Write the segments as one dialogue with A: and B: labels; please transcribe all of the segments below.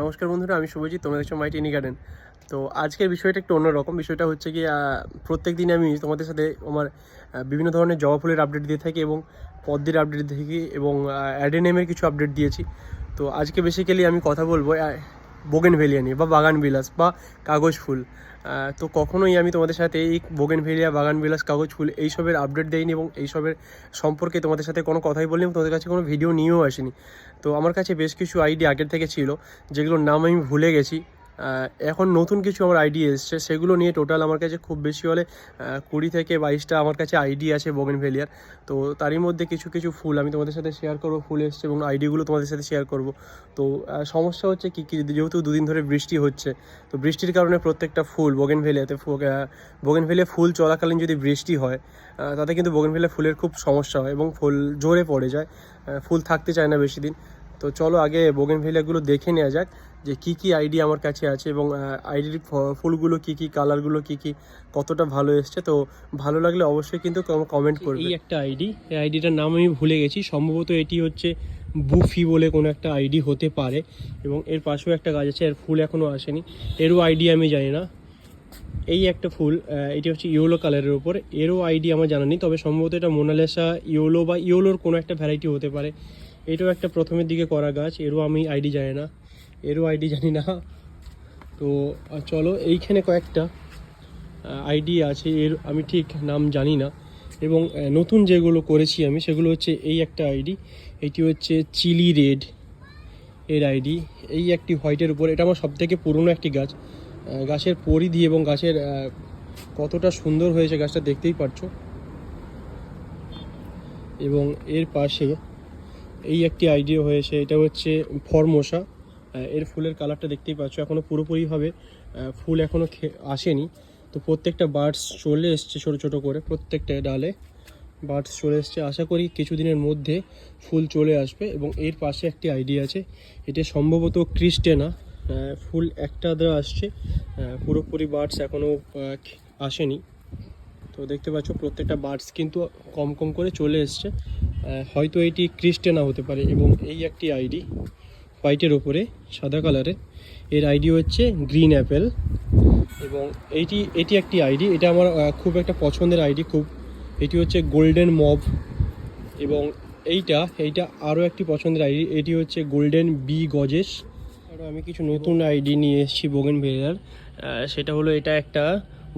A: নমস্কার বন্ধুরা, আমি শুভজিৎ, তোমাদের সময় টিনি গার্ডেন তো আজকের বিষয়টা একটু অন্যরকম। বিষয়টা হচ্ছে কি প্রত্যেক দিন আমি তোমাদের সাথে আমার বিভিন্ন ধরনের জবা ফুলের আপডেট দিয়ে থাকি এবং পদ্মের আপডেট দিয়ে থাকি এবং অ্যাডেনেমের কিছু আপডেট দিয়েছি। তো আজকে বেসিক্যালি আমি কথা বলব বোগেন ভেলিয়া নিয়ে বা বাগান বিলাস বা কাগজ ফুল। তো কখনোই আমি তোমাদের সাথে এই বোগেন ভেলিয়া বাগান বিলাস কাগজ ফুল এইসবের আপডেট দেয়নি এবং এইসবের সম্পর্কে তোমাদের সাথে কোনো কথাই বলিনি তোমাদের কাছে কোনো ভিডিও নিয়েও আসিনি। তো আমার কাছে বেশ কিছু আইডিয়া আগের থেকে ছিল, যেগুলোর নাম আমি ভুলে গেছি। এখন নতুন কিছু আমার আইডি এসছে। সেগুলো নিয়ে টোটাল আমার কাছে খুব বেশি হলে কুড়ি থেকে বাইশটা আমার কাছে আইডি আছে বোগেন ভেলিয়ার তো তারই মধ্যে কিছু কিছু ফুল আমি তোমাদের সাথে শেয়ার করব, ফুল এসছে এবং আইডিগুলো তোমাদের সাথে শেয়ার করব। তো সমস্যা হচ্ছে কী কী যেহেতু দুদিন ধরে বৃষ্টি হচ্ছে, তো বৃষ্টির কারণে প্রত্যেকটা ফুল বোগেন ভেলিয়াতে বোগেন ভেলিয়া ফুল চলাকালীন যদি বৃষ্টি হয় তাতে কিন্তু বোগেন ভেলিয়া ফুলের খুব সমস্যা হয় এবং ফুল জোরে পড়ে যায় ফুল থাকতে চায় না বেশি দিন। তো চলো আগে বোগেন ভেলিয়াগুলো দেখে নেওয়া যাক। যে কি কি আইডি আমার কাছে আছে এবং আইডির ফুলগুলো কি কি কালারগুলো কি কি কতটা ভালো এসছে তো ভালো লাগলে অবশ্যই কিন্তু কমেন্ট করবে এই একটা আইডি এই আইডিটার নাম আমি ভুলে গেছি সম্ভবত এটি হচ্ছে বুফি বলে কোনো একটা আইডি হতে পারে এবং এর পাশেও একটা গাছ আছে এর ফুল এখনও আসেনি এরও আইডি আমি জানি না। এই একটা ফুল এটি হচ্ছে ইয়েলো কালারের উপর এরও আইডি আমার জানা নেই তবে সম্ভবত এটা মোনালেসা ইয়েলো বা ইয়েলোর কোনো একটা ভ্যারাইটি হতে পারে। এটাও একটা প্রথমের দিকে করা গাছ এরও আমি আইডি জানি না। এরও আইডি জানি না। তো চলো, এইখানে কয়েকটা আইডি আছে, এর, আমি ঠিক নাম জানি না। এবং নতুন যেগুলো করেছি আমি, সেগুলো হচ্ছে এই একটা আইডি এটি হচ্ছে চিলি রেড এর আইডি এই একটি হোয়াইটের উপর, এটা আমার সবথেকে পুরনো একটি গাছ। গাছের পরিধি এবং গাছের কতটা সুন্দর হয়েছে গাছটা দেখতেই পারছ। এবং এর পাশে এই একটি আইডিয়া হয়েছে, এটা হচ্ছে ফরমোসা। এর ফুলের কালারটা দেখতেই পাচ্ছ এখনও পুরোপুরিভাবে ফুল এখনও আসেনি। তো প্রত্যেকটা বার্ডস চলে এসছে ছোটো ছোটো করে, প্রত্যেকটা ডালে বার্ডস চলে এসছে। আশা করি কিছুদিনের মধ্যে ফুল চলে আসবে এবং এর পাশে একটি আইডিয়া আছে। এটা সম্ভবত ক্রিস্টেনা। ফুল একটা আধা আসছে। পুরোপুরি বার্ডস এখনও আসেনি। তো দেখতে পাচ্ছ, প্রত্যেকটা বার্ডস কিন্তু কম কম করে চলে এসছে। হয়তো এটি ক্রিস্টেনা হতে পারে এবং এই একটি আইডি। হোয়াইটের ওপরে সাদা কালারে এর আইডি হচ্ছে গ্রিন অ্যাপেল। এবং এইটি এটি একটি আইডি এটা আমার খুব একটা পছন্দের আইডি খুব, এটি হচ্ছে গোল্ডেন মব এবং এইটা এইটা আরও একটি পছন্দের আইডি এটি হচ্ছে গোল্ডেন বি গজেস আরও আমি কিছু নতুন আইডি নিয়ে এসেছি বোগেন ভেরিয়ার সেটা হলো এটা একটা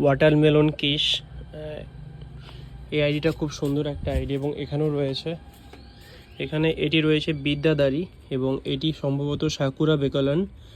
A: ওয়াটারমেলন কিস এই আইডিটা খুব সুন্দর একটা আইডি এবং এখানেও রয়েছে। এখানে এটি রয়েছে বিদ্যাদারি এবং এটি সম্ভবত সাকুরা বেকালান